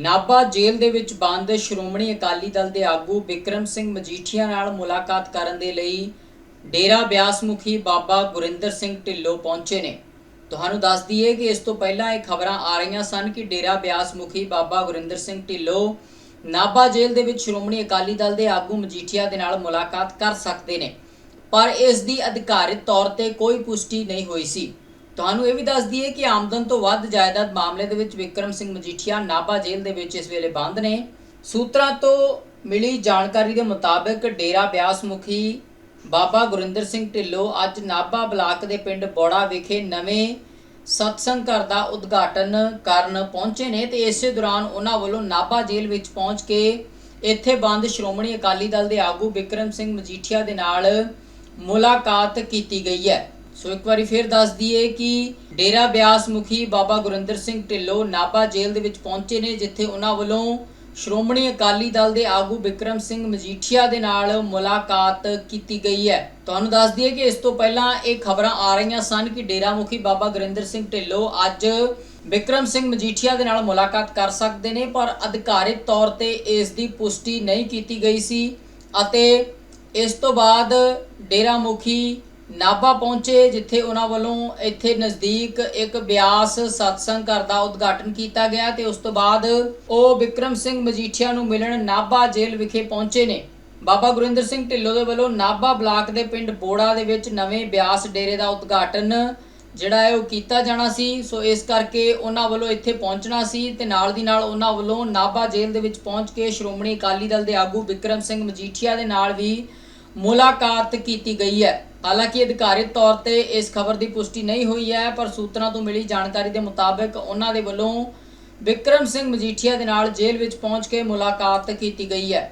ਨਾਭਾ ਜੇਲ੍ਹ ਦੇ ਵਿੱਚ ਬੰਦ ਸ਼੍ਰੋਮਣੀ ਅਕਾਲੀ ਦਲ ਦੇ ਆਗੂ ਵਿਕਰਮ ਸਿੰਘ ਮਜੀਠੀਆ ਨਾਲ ਮੁਲਾਕਾਤ ਕਰਨ ਦੇ ਲਈ ਡੇਰਾ ਬਿਆਸ ਮੁਖੀ ਬਾਬਾ ਗੁਰਿੰਦਰ ਸਿੰਘ ਢਿੱਲੋਂ ਪਹੁੰਚੇ ਨੇ। ਤੁਹਾਨੂੰ ਦੱਸ ਦਈਏ ਕਿ ਇਸ ਤੋਂ ਪਹਿਲਾਂ ਇਹ ਖਬਰਾਂ ਆ ਰਹੀਆਂ ਸਨ ਕਿ ਡੇਰਾ ਬਿਆਸ ਮੁਖੀ ਬਾਬਾ ਗੁਰਿੰਦਰ ਸਿੰਘ ਢਿੱਲੋਂ ਨਾਭਾ ਜੇਲ੍ਹ ਦੇ ਵਿੱਚ ਸ਼੍ਰੋਮਣੀ ਅਕਾਲੀ ਦਲ ਦੇ ਆਗੂ ਮਜੀਠੀਆ ਦੇ ਨਾਲ ਮੁਲਾਕਾਤ ਕਰ ਸਕਦੇ ਨੇ। ਪਰ ਇਸ ਦੀ ਅਧਿਕਾਰਿਤ ਤੌਰ ਤੇ ਕੋਈ ਪੁਸ਼ਟੀ ਨਹੀਂ ਹੋਈ ਸੀ। ਤੁਹਾਨੂੰ ਇਹ ਵੀ ਦੱਸ ਦਈਏ ਕਿ ਆਮਦਨ ਤੋਂ ਵੱਧ ਜਾਇਦਾਦ ਮਾਮਲੇ ਦੇ ਵਿੱਚ ਵਿਕਰਮ ਸਿੰਘ ਮਜੀਠੀਆ ਨਾਭਾ ਜੇਲ੍ਹ ਦੇ ਵਿੱਚ ਇਸ ਵੇਲੇ ਬੰਦ ਨੇ। ਸੂਤਰਾਂ ਤੋਂ ਮਿਲੀ ਜਾਣਕਾਰੀ ਦੇ ਮੁਤਾਬਕ ਡੇਰਾ ਬਿਆਸ ਮੁਖੀ ਬਾਬਾ ਗੁਰਿੰਦਰ ਸਿੰਘ ਢਿੱਲੋਂ ਅੱਜ ਨਾਭਾ ਬਲਾਕ ਦੇ ਪਿੰਡ ਬੋੜਾ ਵਿਖੇ ਨਵੇਂ ਸਤਸੰਗ ਘਰ ਦਾ ਉਦਘਾਟਨ ਕਰਨ ਪਹੁੰਚੇ ਨੇ ਤੇ ਇਸੇ ਦੌਰਾਨ ਉਹਨਾਂ ਵੱਲੋਂ ਨਾਭਾ ਜੇਲ੍ਹ ਵਿੱਚ ਪਹੁੰਚ ਕੇ ਇੱਥੇ ਬੰਦ ਸ਼੍ਰੋਮਣੀ ਅਕਾਲੀ ਦਲ ਦੇ ਆਗੂ ਵਿਕਰਮ ਸਿੰਘ ਮਜੀਠੀਆ ਦੇ ਨਾਲ ਮੁਲਾਕਾਤ ਕੀਤੀ ਗਈ ਹੈ। ਸੋ ਇੱਕ ਵਾਰੀ ਫਿਰ ਦੱਸ ਦਈਏ ਕਿ ਡੇਰਾ ਬਿਆਸ ਮੁਖੀ ਬਾਬਾ ਗੁਰਿੰਦਰ ਸਿੰਘ ਢਿੱਲੋਂ ਨਾਭਾ ਜੇਲ੍ਹ ਦੇ ਵਿੱਚ ਪਹੁੰਚੇ ਨੇ, ਜਿੱਥੇ ਉਹਨਾਂ ਵੱਲੋਂ ਸ਼੍ਰੋਮਣੀ ਅਕਾਲੀ ਦਲ ਦੇ ਆਗੂ ਵਿਕਰਮ ਸਿੰਘ ਮਜੀਠੀਆ ਦੇ ਨਾਲ ਮੁਲਾਕਾਤ ਕੀਤੀ ਗਈ ਹੈ। ਤੁਹਾਨੂੰ ਦੱਸ ਦਈਏ ਕਿ ਇਸ ਤੋਂ ਪਹਿਲਾਂ ਇਹ ਖਬਰਾਂ ਆ ਰਹੀਆਂ ਸਨ ਕਿ ਡੇਰਾ ਮੁਖੀ ਬਾਬਾ ਗੁਰਿੰਦਰ ਸਿੰਘ ਢਿੱਲੋਂ ਅੱਜ ਵਿਕਰਮ ਸਿੰਘ ਮਜੀਠੀਆ ਦੇ ਨਾਲ ਮੁਲਾਕਾਤ ਕਰ ਸਕਦੇ ਨੇ, ਪਰ ਅਧਿਕਾਰਿਤ ਤੌਰ ਤੇ ਇਸ ਦੀ ਪੁਸ਼ਟੀ ਨਹੀਂ ਕੀਤੀ ਗਈ ਸੀ ਅਤੇ ਇਸ ਤੋਂ ਬਾਅਦ ਡੇਰਾ ਮੁਖੀ ਨਾਭਾ ਪਹੁੰਚੇ, ਜਿੱਥੇ ਉਹਨਾਂ ਵੱਲੋਂ ਇੱਥੇ ਨਜ਼ਦੀਕ ਇੱਕ ਬਿਆਸ ਸਤਸੰਗ ਘਰ ਦਾ ਉਦਘਾਟਨ ਕੀਤਾ ਗਿਆ ਤੇ ਉਸ ਤੋਂ ਬਾਅਦ ਉਹ ਵਿਕਰਮ ਸਿੰਘ ਮਜੀਠੀਆ ਨੂੰ ਮਿਲਣ ਨਾਭਾ ਜੇਲ੍ਹ ਵਿਖੇ ਪਹੁੰਚੇ ਨੇ। ਬਾਬਾ ਗੁਰਿੰਦਰ ਸਿੰਘ ਢਿੱਲੋਂ ਦੇ ਵੱਲੋਂ ਨਾਭਾ ਬਲਾਕ ਦੇ ਪਿੰਡ ਬੋੜਾ ਦੇ ਵਿੱਚ ਨਵੇਂ ਬਿਆਸ ਡੇਰੇ ਦਾ ਉਦਘਾਟਨ, ਜਿਹੜਾ ਹੈ ਉਹ ਕੀਤਾ ਜਾਣਾ ਸੀ। ਸੋ ਇਸ ਕਰਕੇ ਉਹਨਾਂ ਵੱਲੋਂ ਇੱਥੇ ਪਹੁੰਚਣਾ ਸੀ ਤੇ ਨਾਲ ਦੀ ਨਾਲ ਉਹਨਾਂ ਵੱਲੋਂ ਨਾਭਾ ਜੇਲ੍ਹ ਦੇ ਵਿੱਚ ਪਹੁੰਚ ਕੇ ਸ਼੍ਰੋਮਣੀ ਅਕਾਲੀ ਦਲ ਦੇ ਆਗੂ ਵਿਕਰਮ ਸਿੰਘ ਮਜੀਠੀਆ ਦੇ ਨਾਲ ਵੀ ਮੁਲਾਕਾਤ ਕੀਤੀ ਗਈ ਹੈ। ਹਾਲਾਂਕਿ ਅਧਿਕਾਰਿਤ ਤੌਰ ਤੇ ਇਸ ਖਬਰ ਦੀ ਪੁਸ਼ਟੀ ਨਹੀਂ ਹੋਈ ਹੈ, ਪਰ ਸੂਤਰਾਂ ਤੋਂ ਮਿਲੀ ਜਾਣਕਾਰੀ ਦੇ ਮੁਤਾਬਕ ਉਹਨਾਂ ਦੇ ਵੱਲੋਂ ਵਿਕਰਮ ਸਿੰਘ ਮਜੀਠੀਆ ਦੇ ਨਾਲ ਜੇਲ੍ਹ ਵਿੱਚ ਪਹੁੰਚ ਕੇ ਮੁਲਾਕਾਤ ਕੀਤੀ ਗਈ ਹੈ।